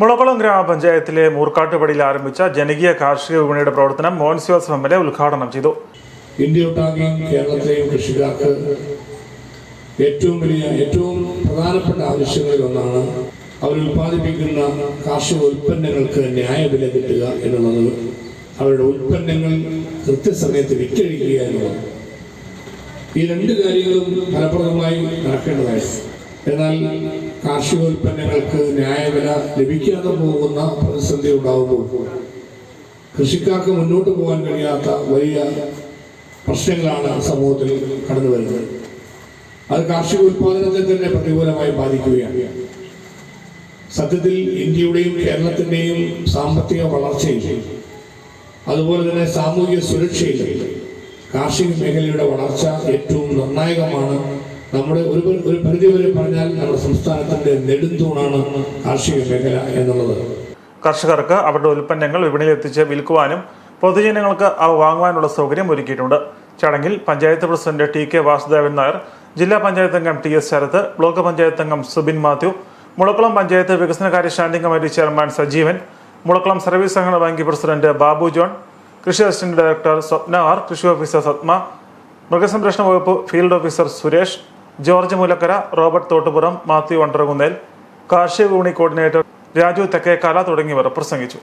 മുളക്കുളം ഗ്രാമപഞ്ചായത്തിലെ മൂർക്കാട്ടുപടിയിൽ ആരംഭിച്ച ജനകീയ കാർഷിക വിപണിയുടെ പ്രവർത്തനം മോഹൻസ് ജോസഫ് എം എൽ ഉദ്ഘാടനം ചെയ്തു. ഇന്ത്യയൊട്ടാകെയും കേരളത്തിലെയും കൃഷിക്കാർക്ക് ഏറ്റവും വലിയ ഏറ്റവും പ്രധാനപ്പെട്ട ആവശ്യങ്ങളിൽ ഒന്നാണ് അവർ ഉൽപ്പാദിപ്പിക്കുന്ന കാർഷിക ഉൽപ്പന്നങ്ങൾക്ക് ന്യായവില കിട്ടുക എന്നുള്ളത്. അവരുടെ ഉൽപ്പന്നങ്ങൾ കൃത്യസമയത്ത് വിറ്റഴിക്കുക എന്നുള്ളത്. ഈ രണ്ട് കാര്യങ്ങളും ഫലപ്രദമായി നടക്കേണ്ടതായിരുന്നു എന്നാൽ കാർഷികോൽപ്പന്നങ്ങൾക്ക് ന്യായവില ലഭിക്കാതെ പോകുന്ന പ്രതിസന്ധി ഉണ്ടാകുമ്പോൾ കൃഷിക്കാർക്ക് മുന്നോട്ട് പോകാൻ കഴിയാത്ത വലിയ പ്രശ്നങ്ങളാണ് സമൂഹത്തിൽ കടന്നു വരുന്നത്. അത് കാർഷിക ഉൽപാദനത്തെ തന്നെ പ്രതികൂലമായി ബാധിക്കുകയാണ്. സത്യത്തിൽ ഇന്ത്യയുടെയും കേരളത്തിന്റെയും സാമ്പത്തിക വളർച്ചയിൽ അതുപോലെ തന്നെ സാമൂഹിക സുരക്ഷയിൽ കാർഷിക മേഖലയുടെ വളർച്ച ഏറ്റവും നിർണായകമാണ് നമ്മുടെ ഒരു ഒരു പരിധി വരെ പറഞ്ഞാൽ നമ്മുടെ സംസ്ഥാനത്തിന്റെ നെടുന്തൂണാണ് കാർഷിക മേഖല എന്നുള്ളത്. കർഷകർക്ക് അവരുടെ ഉൽപ്പന്നങ്ങൾ വിപണിയിൽ എത്തിച്ച് വിൽക്കുവാനും പൊതുജനങ്ങൾക്ക് അവ വാങ്ങുവാനുള്ള സൗകര്യം ഒരുക്കിയിട്ടുണ്ട്. ചടങ്ങിൽ panchayat president T K Vasudevan Nair ജില്ലാ പഞ്ചായത്ത് അംഗം T S Sharath block panchayat അംഗം സുബിൻ മാത്യു മുളക്കുളം പഞ്ചായത്ത് വികസനകാര്യ standing committee chairman Sajeevan Mulakulam service സഹകരണ ബാങ്ക് പ്രസിഡന്റ് ബാബു ജോൺ കൃഷി അസിസ്റ്റന്റ് ഡയറക്ടർ സ്വപ്ന ആർ കൃഷി ഓഫീസർ സത്മ മൃഗസംരക്ഷണ വകുപ്പ് field officer Suresh George Mulakkara Robert Thottupuram Mathew Vandarakunnel കാർഷിക യൂണി കോർഡിനേറ്റർ രാജു തെക്കേക്കാല തുടങ്ങിയവർ പ്രസംഗിച്ചു.